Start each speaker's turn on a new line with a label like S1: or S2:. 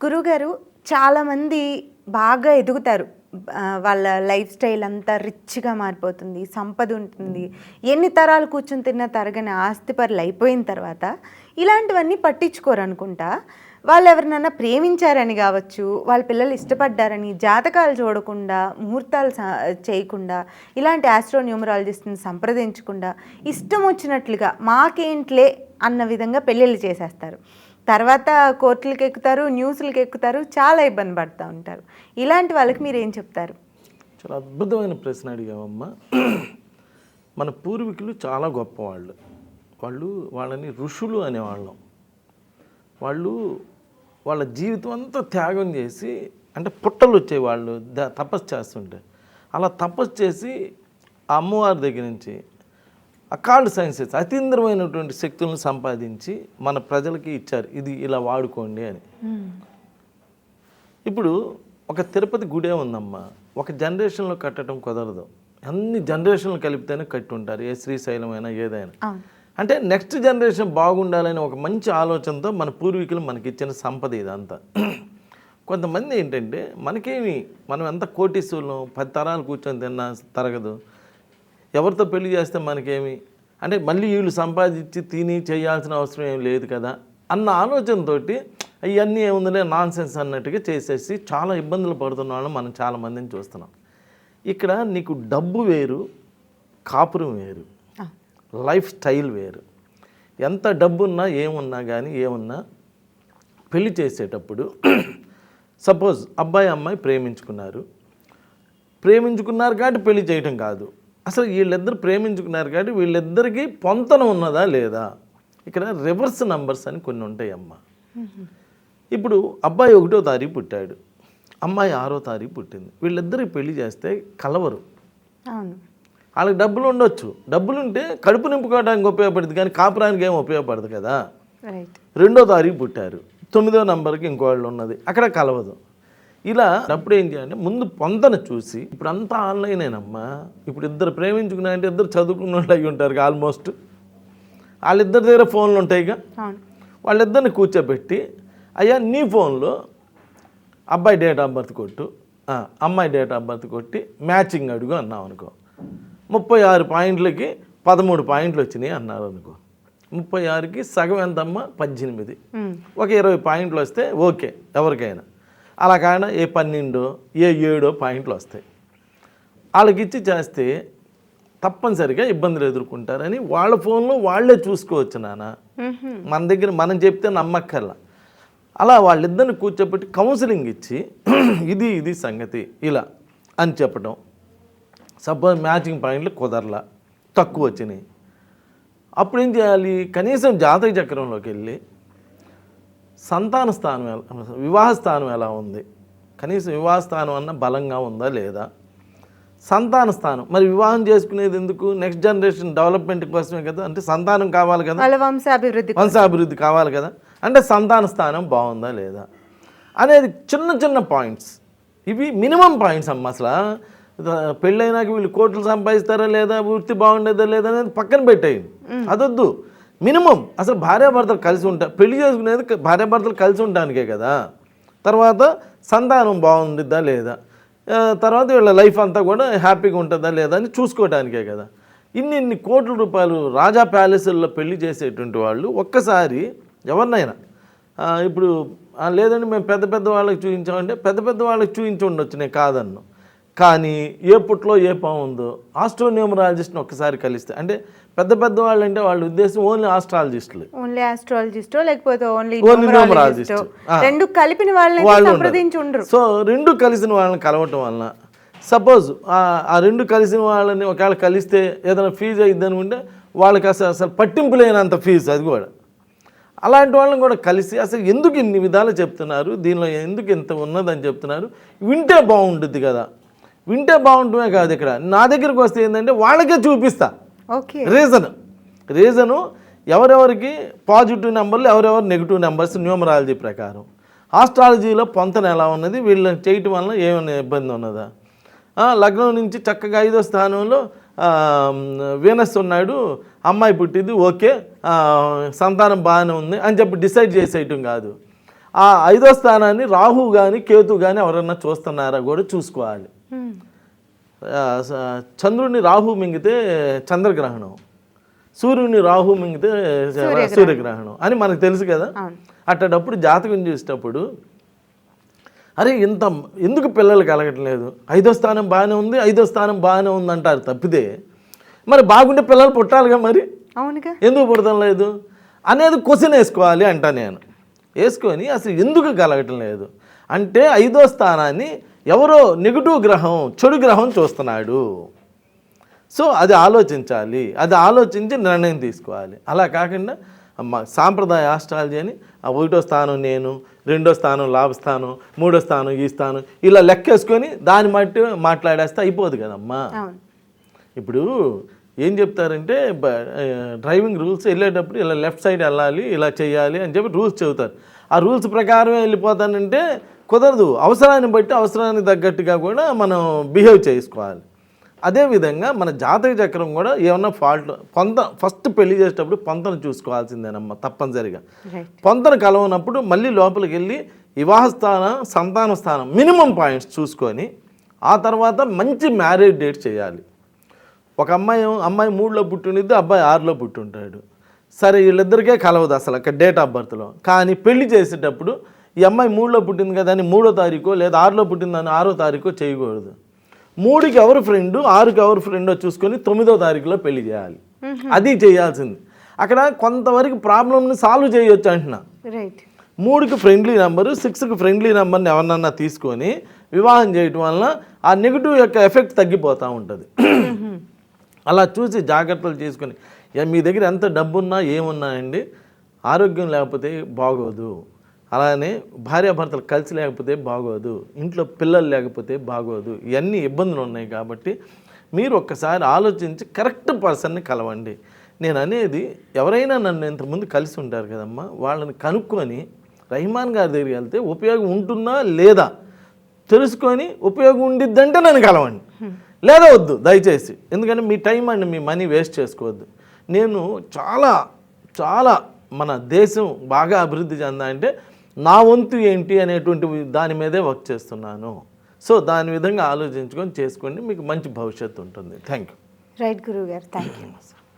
S1: గురుగారు చాలామంది బాగా ఎదుగుతారు. వాళ్ళ లైఫ్ స్టైల్ అంతా రిచ్గా మారిపోతుంది సంపద ఉంటుంది. ఎన్ని తరాలు కూర్చుని తిన్న తరగని ఆస్తిపరులు అయిపోయిన తర్వాత ఇలాంటివన్నీ పట్టించుకోరు అనుకుంటా. వాళ్ళు ఎవరినైనా ప్రేమించారని కావచ్చు వాళ్ళ పిల్లలు ఇష్టపడ్డారని జాతకాలు చూడకుండా ముహూర్తాలు చేయకుండా ఇలాంటి ఆస్ట్రోన్యూమరాలజిస్ట్ని సంప్రదించకుండా ఇష్టం వచ్చినట్లుగా మాకేంట్లే అన్న విధంగా పెళ్ళిళ్ళు చేసేస్తారు. తర్వాత కోర్టులకు ఎక్కుతారు న్యూస్లకు ఎక్కుతారు చాలా ఇబ్బంది పడుతూ ఉంటారు. ఇలాంటి వాళ్ళకి మీరు ఏం చెప్తారు?
S2: చాలా అద్భుతమైన ప్రశ్న అడిగావమ్మా. మన పూర్వీకులు చాలా గొప్పవాళ్ళు. వాళ్ళు వాళ్ళని ఋషులు అనేవాళ్ళం. వాళ్ళు వాళ్ళ జీవితం అంతా త్యాగం చేసి అంటే పుట్టలు వచ్చేవాళ్ళు ద- తపస్సు చేస్తుంటే. అలా తపస్సు చేసి ఆ అమ్మవారి దగ్గర నుంచి అకాల్డ్ సైన్సెస్ అతీంద్రమైనటువంటి శక్తులను సంపాదించి మన ప్రజలకి ఇచ్చారు. ఇది ఇలా వాడుకోండి అని. ఇప్పుడు ఒక తిరుపతి గుడే ఉందమ్మా ఒక జనరేషన్లో కట్టడం కుదరదు. అన్ని జనరేషన్లు కలిపితేనే కట్టి ఉంటారు ఏ శ్రీశైలం అయినా ఏదైనా. అంటే నెక్స్ట్ జనరేషన్ బాగుండాలని ఒక మంచి ఆలోచనతో మన పూర్వీకులు మనకి ఇచ్చిన సంపద ఇదంతా. కొంతమంది ఏంటంటే మనకేమి? మనం ఎంత కోటీశ్వరులం పది తరాలు కూర్చొని తిన్నా తరగదు. ఎవరితో పెళ్ళి చేస్తే మనకేమి? అంటే మళ్ళీ వీళ్ళు సంపాదించి తిని చేయాల్సిన అవసరం ఏం లేదు కదా? అన్న ఆలోచనతోటి అవన్నీ ఏముందలే నాన్ సెన్స్ అన్నట్టుగా చేసేసి చాలా ఇబ్బందులు పడుతున్న వాళ్ళని మనం చాలామందిని చూస్తున్నాం. ఇక్కడ నీకు డబ్బు వేరు కాపురం వేరు లైఫ్ స్టైల్ వేరు. ఎంత డబ్బున్నా ఏమున్నా కానీ ఏమున్నా పెళ్ళి చేసేటప్పుడు సపోజ్ అబ్బాయి అమ్మాయి ప్రేమించుకున్నారు. ప్రేమించుకున్నారు కాబట్టి పెళ్ళి చేయటం కాదు. అసలు వీళ్ళిద్దరు ప్రేమించుకున్నారు కాబట్టి వీళ్ళిద్దరికి పొంతన ఉన్నదా లేదా? ఇక్కడ రివర్స్ నంబర్స్ అని కొన్ని ఉంటాయి అమ్మ ఇప్పుడు అబ్బాయి ఒకటో తారీఖు పుట్టాడు. అమ్మాయి ఆరో తారీఖు పుట్టింది. వీళ్ళిద్దరికి పెళ్ళి చేస్తే కలవరు. వాళ్ళకి డబ్బులు ఉండొచ్చు. డబ్బులు ఉంటే కడుపు నింపుకోవడానికి ఉపయోగపడుతుంది కానీ కాపురానికి ఏం ఉపయోగపడదు కదా? రెండో తారీఖు పుట్టారు. తొమ్మిదో నంబర్కి ఇంకోళ్ళు ఉన్నది. అక్కడ కలవదు. ఇలా అప్పుడు ఏం చేయాలంటే ముందు పొందన చూసి ఇప్పుడు అంతా ఆన్లైనేనమ్మా ఇప్పుడు ఇద్దరు ప్రేమించుకున్నా అంటే ఇద్దరు చదువుకున్న వాళ్ళు అయి ఉంటారు ఆల్మోస్ట్. వాళ్ళిద్దరి దగ్గర ఫోన్లు ఉంటాయిగా. వాళ్ళిద్దరిని కూర్చోబెట్టి అయ్యా నీ ఫోన్లో అబ్బాయి డేట్ ఆఫ్ బర్త్ కొట్టు అమ్మాయి డేట్ ఆఫ్ బర్త్ కొట్టి మ్యాచింగ్ అడుగు అన్నావు అనుకో. ముప్పై ఆరు పాయింట్లకి పదమూడు పాయింట్లు వచ్చినాయి అన్నారు అనుకో. ముప్పై ఆరుకి సగం ఎంతమ్మా? పద్దెనిమిది. ఒక ఇరవై పాయింట్లు వస్తే ఓకే ఎవరికైనా. అలా కాకుండా ఏ పన్నెండో ఏ ఏడో పాయింట్లు వస్తాయి. వాళ్ళకి ఇచ్చి చేస్తే తప్పనిసరిగా ఇబ్బందులు ఎదుర్కొంటారని వాళ్ళ ఫోన్లో వాళ్ళే చూసుకోవచ్చు నాన్న. మన దగ్గర మనం చెప్తే నమ్మక్కర్లా. అలా వాళ్ళిద్దరిని కూర్చోబెట్టి కౌన్సిలింగ్ ఇచ్చి ఇది ఇది సంగతి ఇలా అని చెప్పడం సపోజ్ మ్యాచింగ్ పాయింట్లు కుదరలా తక్కువ వచ్చినాయి. అప్పుడు ఏం చేయాలి? కనీసం జాతక చక్రంలోకి వెళ్ళి సంతాన స్థానం ఎలా వివాహ స్థానం ఎలా ఉంది? కనీసం వివాహ స్థానం అన్న బలంగా ఉందా లేదా? సంతాన స్థానం. మరి వివాహం చేసుకునేది ఎందుకు? నెక్స్ట్ జనరేషన్ డెవలప్మెంట్ కోసమే కదా? అంటే సంతానం కావాలి కదా?
S1: వంశాభివృద్ధి
S2: వంశాభివృద్ధి కావాలి కదా? అంటే సంతాన స్థానం బాగుందా లేదా? అనేది చిన్న చిన్న పాయింట్స్ ఇవి మినిమం పాయింట్స్ అమ్మ అసలు. పెళ్ళైనాక వీళ్ళు కోట్లు సంపాదిస్తారా లేదా? వృత్తి బాగుండేదా లేదా అనేది పక్కన పెట్టేయండి. అదొద్దు. మినిమం. అసలు భార్యాభర్తలు కలిసి ఉంటా పెళ్ళి చేసుకునేది భార్యాభర్తలు కలిసి ఉండడానికే కదా. తర్వాత సంతానం బాగుండిద్దా లేదా? తర్వాత వీళ్ళ లైఫ్ అంతా కూడా హ్యాపీగా ఉంటుందా లేదా అని చూసుకోవడానికే కదా. ఇన్ని ఇన్ని కోట్ల రూపాయలు రాజా ప్యాలెస్ల్లో పెళ్ళి చేసేటువంటి వాళ్ళు ఒక్కసారి ఎవరినైనా ఇప్పుడు లేదండి మేము పెద్ద పెద్ద వాళ్ళకి చూపించామంటే పెద్ద పెద్ద వాళ్ళకి చూపించి ఉండొచ్చు నేను కాదన్ను. కానీ ఏ పుట్లో ఏ పాము ఉందో ఆస్ట్రోన్యూమరాలజిస్ట్ని ఒక్కసారి కలిస్తే అంటే పెద్ద పెద్ద వాళ్ళు అంటే వాళ్ళ ఉద్దేశం ఓన్లీ ఆస్ట్రాలజిస్టులు.
S1: ఓన్లీ ఆస్ట్రాలజిస్టో లేకపోతే ఓన్లీ. న్యూమరాలజిస్టో. రెండు కలిపిన వాళ్ళని
S2: వాళ్ళు
S1: సంప్రదించి ఉండరు.
S2: సో రెండు కలిసిన వాళ్ళని కలవటం వలన సపోజ్ ఆ రెండు కలిసిన వాళ్ళని ఒకవేళ కలిస్తే ఏదైనా ఫీజు అయ్యిద్ది అనుకుంటే వాళ్ళకి అసలు అసలు పట్టింపు లేనంత ఫీజు అది కూడా. అలాంటి వాళ్ళని కూడా కలిసి అసలు ఎందుకు ఇన్ని విధాలు చెప్తున్నారు? దీనిలో ఎందుకు ఇంత ఉన్నదని చెప్తున్నారు? వింటే బాగుంటుంది కదా. వింటే బాగుంటుందే కాదు ఇక్కడ. నా దగ్గరికి వస్తే ఏంటంటే వాళ్ళకే చూపిస్తా.
S1: ఓకే.
S2: రీజన్. రీజను ఎవరెవరికి పాజిటివ్ నెంబర్లు ఎవరెవరు నెగిటివ్ నెంబర్స్ న్యూమరాలజీ ప్రకారం. ఆస్ట్రాలజీలో పొంతన ఎలా ఉన్నది వీళ్ళని చేయటం వలన ఏమైనా ఇబ్బంది ఉన్నదా? లగ్నం నుంచి చక్కగా ఐదో స్థానంలో వీనస్ ఉన్నాడు అమ్మాయి పుట్టింది ఓకే సంతానం బాగానే ఉంది అని చెప్పి డిసైడ్ చేసేయటం కాదు. ఆ ఐదో స్థానాన్ని రాహు కానీ కేతు కానీ ఎవరన్నా చూస్తున్నారా కూడా చూసుకోవాలి. చంద్రుడిని రాహు మింగితే చంద్రగ్రహణం. సూర్యుని రాహు మింగితే సూర్యగ్రహణం. అని మనకు తెలుసు కదా. అట్టేటప్పుడు జాతకం చూసేటప్పుడు అరే ఇంత ఎందుకు పిల్లలు కలగట్లేదు? ఐదో స్థానం బాగానే ఉంది ఐదో స్థానం బాగానే ఉంది అంటారు తప్పితే మరి బాగుంటే పిల్లలు పుట్టాలిగా మరి?
S1: అవునుగా.
S2: ఎందుకు పుడతం లేదు? అనేది క్వశ్చన్ వేసుకోవాలి అంట నేను. వేసుకొని అసలు ఎందుకు కలగటం లేదు అంటే ఐదో స్థానాన్ని ఎవరో నెగిటివ్ గ్రహం చెడు గ్రహం చూస్తున్నాడు. సో అది ఆలోచించాలి. అది ఆలోచించి నిర్ణయం తీసుకోవాలి. అలా కాకుండా అమ్మ సాంప్రదాయ ఆస్ట్రాలజీ అని ఆ ఒకటో స్థానం నేను రెండో స్థానం లాభస్థానం మూడో స్థానం ఈ స్థానం ఇలా లెక్కేసుకొని దాన్ని మట్టి మాట్లాడేస్తే అయిపోదు కదమ్మా. ఇప్పుడు ఏం చెప్తారంటే డ్రైవింగ్ రూల్స్ వెళ్ళేటప్పుడు ఇలా లెఫ్ట్ సైడ్ వెళ్ళాలి ఇలా చేయాలి అని చెప్పి రూల్స్ చెబుతారు. ఆ రూల్స్ ప్రకారమే వెళ్ళిపోతానంటే కుదరదు. అవసరాన్ని బట్టి అవసరానికి తగ్గట్టుగా కూడా మనం బిహేవ్ చేసుకోవాలి. అదేవిధంగా మన జాతక చక్రం కూడా ఏమన్నా ఫాల్ట్ పొంత ఫస్ట్ పెళ్ళి చేసేటప్పుడు పొంతను చూసుకోవాల్సిందేనమ్మా తప్పనిసరిగా. పొంతన కలవనప్పుడు మళ్ళీ లోపలికి వెళ్ళి వివాహ స్థానం సంతాన స్థానం మినిమం పాయింట్స్ చూసుకొని ఆ తర్వాత మంచి మ్యారేజ్ డేట్ చేయాలి. ఒక అమ్మాయి అమ్మాయి మూడులో పుట్టిండిద్ది అబ్బాయి ఆరులో పుట్టుంటాడు. సరే వీళ్ళిద్దరికే కలవదు అసలు అక్కడ డేట్ ఆఫ్ బర్త్లో. కానీ పెళ్ళి చేసేటప్పుడు ఈ అమ్మాయి మూడులో పుట్టింది కదా అని మూడో తారీఖు లేదా ఆరులో పుట్టిందని ఆరో తారీఖు చేయకూడదు. మూడుకి ఎవరు ఫ్రెండ్ ఆరుకి ఎవరు ఫ్రెండో చూసుకొని తొమ్మిదో తారీఖులో పెళ్ళి చేయాలి. అది చేయాల్సింది. అక్కడ కొంతవరకు ప్రాబ్లమ్ని సాల్వ్ చేయొచ్చు అంటున్నా. మూడుకి ఫ్రెండ్లీ నెంబరు సిక్స్కి ఫ్రెండ్లీ నెంబర్ని ఎవరినన్నా తీసుకొని వివాహం చేయటం వలన ఆ నెగిటివ్ యొక్క ఎఫెక్ట్ తగ్గిపోతూ ఉంటుంది. అలా చూసి జాగ్రత్తలు చేసుకొని "యా, మీ దగ్గర ఎంత డబ్బున్నా ఏమున్నాయండి ఆరోగ్యం లేకపోతే బాగోదు. అలానే భార్యాభర్తలు కలిసి లేకపోతే బాగోదు ఇంట్లో పిల్లలు లేకపోతే బాగోదు ఇవన్నీ ఇబ్బందులు ఉన్నాయి కాబట్టి మీరు ఒక్కసారి ఆలోచించి కరెక్ట్ పర్సన్ని కలవండి. నేను అనేది ఎవరైనా నన్ను ఇంతకుముందు కలిసి ఉంటారు కదమ్మా వాళ్ళని కనుక్కొని రహిమాన్ గారి దగ్గరికి వెళ్తే ఉపయోగం ఉంటుందా లేదా తెలుసుకొని ఉపయోగం ఉండిద్దంటే నన్ను కలవండి. లేదా వద్దు దయచేసి. ఎందుకంటే మీ టైం అండ్ మీ మనీ వేస్ట్ చేసుకోవద్దు. నేను చాలా చాలా మన దేశం బాగా అభివృద్ధి చెందాలంటే నా వంతు ఏంటి అనేటువంటి దాని మీదే వర్క్ చేస్తున్నాను. సో దాని విధంగా ఆలోచించుకొని చేసుకోండి మీకు మంచి భవిష్యత్తు ఉంటుంది. థ్యాంక్ యూ
S1: రైట్ గురువు గారు థ్యాంక్ యూ